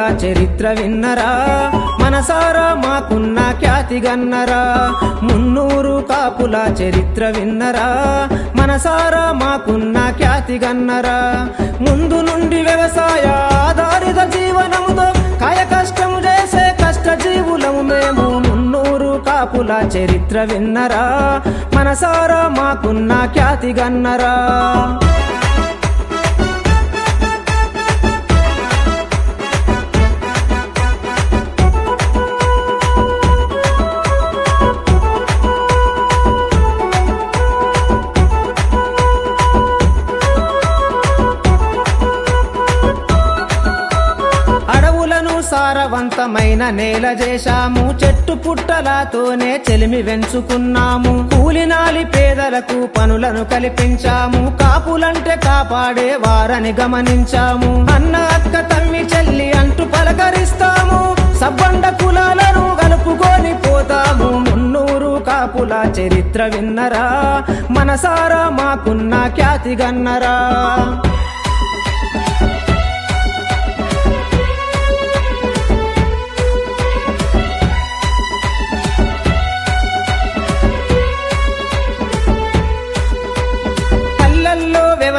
చరిత్ర విన్నరా. మనసారా మాకున్న ఖ్యాతి గన్నరా. మున్నూరు కాపుల చరిత్ర విన్నరా. మనసారా మాకున్న ఖ్యాతి గన్నరా. ముందు నుండి వ్యవసాయ ఆధారిత జీవనముతో కాయ కష్టము చేసే కష్ట జీవులము మేము. మున్నూరు కాపుల చరిత్ర విన్నరా. మనసారా మాకున్న ఖ్యాతి సారవంతమైన నేల చేశాము. చెట్టు పుట్టలతోనే చెలిమి వెంచుకున్నాము. కూలినాలి పేదలకు పనులను కల్పించాము. కాపులంటే కాపాడే వారని గమనించాము. అన్న అక్క తమ్మి చెల్లి అంటూ పలకరిస్తాము. సబ్బండ కులాలను కలుపుకొని పోతాము. మున్నూరు కాపుల చరిత్ర విన్నరా. మనసారా మాకున్న ఖ్యాతి గన్నరా.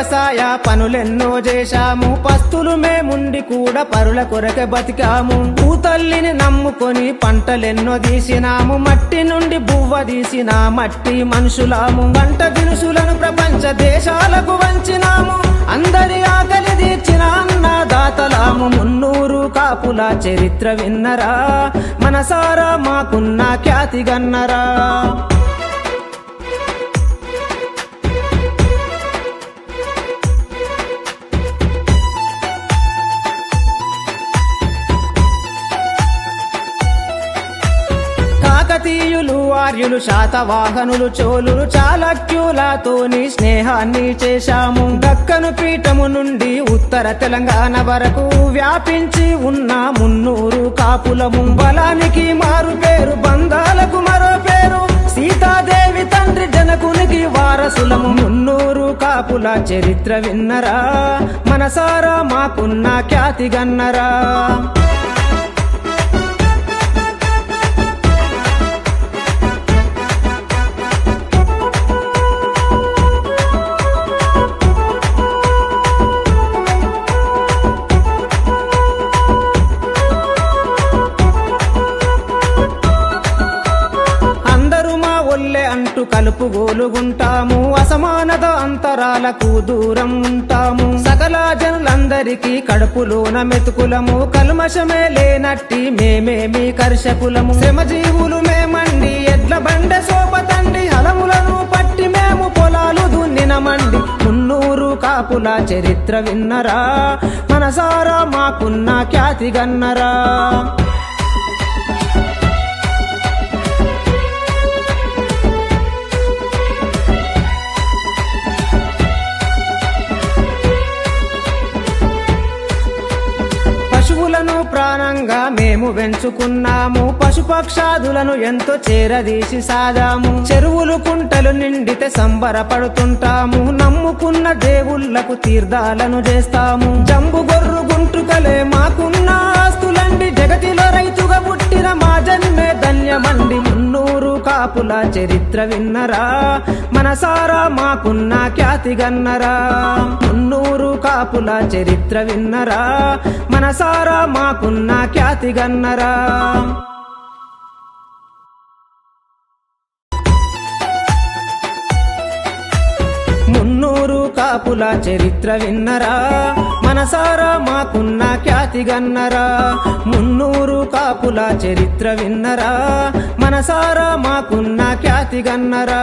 వ్యవసాయ పనులెన్నో చేశాము. పస్తులు మేముండి కూడా పరుల కొరకే బతికాము. భూతల్లిని నమ్ముకొని పంటలెన్నో తీసినాము. మట్టి నుండి బువ్వ తీసిన మట్టి మనుషులాము. వంట దినుసులను ప్రపంచ దేశాలకు వంచినాము. అందరి ఆకలి తీర్చిన అన్నదాతలాము. మున్నూరు కాపుల చరిత్ర విన్నరా. మనసారా మాకున్న ఖ్యాతి కాకతీయులు ఆర్యులు శాతవాహనులు చోళులు చాళక్యులతోని స్నేహాన్ని చేశాము. దక్కను పీఠము నుండి ఉత్తర తెలంగాణ వరకు వ్యాపించి ఉన్న మున్నూరు కాపులము బలానికి మారు పేరు బంగాలకు మరో పేరు. సీతాదేవి తండ్రి జనకునికి వారసులము మున్నూరు కాపుల చరిత్ర విన్నరా. మనసారా మాకున్న ఖ్యాతి గన్నరా. అంటూ కలుపుగోలుగుంటాము అసమానత అంతరాలకు దూరం ఉంటాము. సకల జనులందరికీ కడుపులోన మెతుకులము. కల్మషమే లేనట్టి మేమేమి కర్షకులము. శ్రమజీవులు మేమండి ఎడ్ల బండ సోపతండి హలములను పట్టి మేము పొలాలు దున్నినమండి మున్నూరు కాపుల చరిత్ర విన్నరా మనసారా మాకున్న ఖ్యాతి గన్నరా. ప్రాణంగా మేము పెంచుకున్నాము పశుపక్షాదులను ఎంతో చేరదీసి సాదాము. చెరువులు కుంటలు నిండితే సంబరపడుతుంటాము. నమ్ముకున్న దేవుళ్ళకు తీర్థాలను చేస్తాము. జంబు గొర్రు గుంటుకలే మాకున్న ఆస్తులండి. జగతిలో రైతు పుట్టిన మా జన్మే ధన్యమండి మున్నూరు కాపుల చరిత్ర విన్నరా. మనసారా మాకున్న ఖ్యాతి గన్నరా. మున్నూరు కాపుల చరిత్ర విన్నరా. మనసారా మాకున్న ఖ్యాతి గన్నరా. మున్నూరు కాపుల చరిత్ర విన్నరా. మనసారా మాకున్న ఖ్యాతి గన్నరా? మున్నూరు కాపుల చరిత్ర విన్నరా? మనసారా మాకున్న ఖ్యాతి గన్నరా?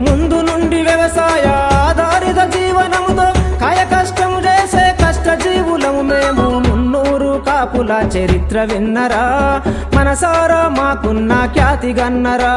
ముందు నుండి వ్యవసాయ ఆధారిత జీవనముతో కాయ కష్టము చేసే కష్ట జీవులము మేము మున్నూరు కాపుల చరిత్ర విన్నరా? మనసారా మాకున్న ఖ్యాతి గన్నరా?